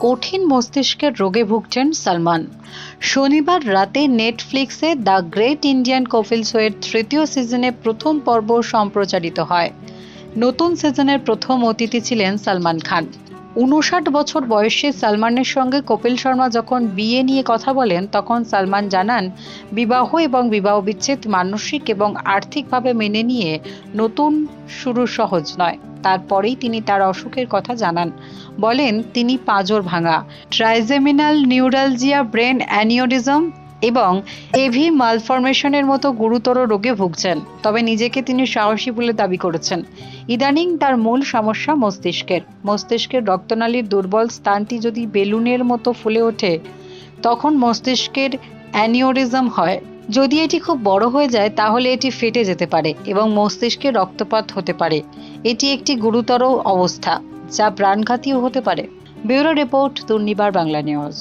কঠিন মস্তিষ্কের রোগে ভুগছেন সালমান। শনিবার রাতে নেটফ্লিক্সে দ্য গ্রেট ইন্ডিয়ান কপিল শোয়ের তৃতীয় সিজনে প্রথম পর্ব সম্প্রচারিত হয়। নতুন সিজনের প্রথম অতিথি ছিলেন সালমান খান। উনষাট বছর বয়সে সালমানের সঙ্গে কপিল শর্মা যখন বিয়ে নিয়ে কথা বলেন, তখন সালমান জানান, বিবাহ এবং বিবাহ বিচ্ছেদ মানসিক এবং আর্থিকভাবে মেনে নিয়ে নতুন শুরু সহজ নয়। তারপরেই তিনি তার অসুখের কথা জানান। বলেন, তিনি পাঁজর ভাঙা। ট্রাইজেমিনাল নিউরালজিয়া ব্রেন অ্যানিওরিজম এবং এভি মালফরমেশনের মতো গুরুতর রোগে ভুগছেন। তবে নিজেকে তিনি সাহসী বলে দাবি করেছেন। ইদানিং তার মূল সমস্যা মস্তিষ্কের। মস্তিষ্কের রক্তনালীর দুর্বল স্থানটি যদি বেলুনের মতো ফুলে ওঠে, তখন মস্তিষ্কের অ্যানিওরিজম হয়। যদি এটি খুব বড় হয়ে যায়, তাহলে এটি ফেটে যেতে পারে এবং মস্তিষ্কে রক্তপাত হতে পারে। এটি একটি গুরুতর অবস্থা, যা প্রাণঘাতীও হতে পারে। Bureau report, Durnibar, Bangla news.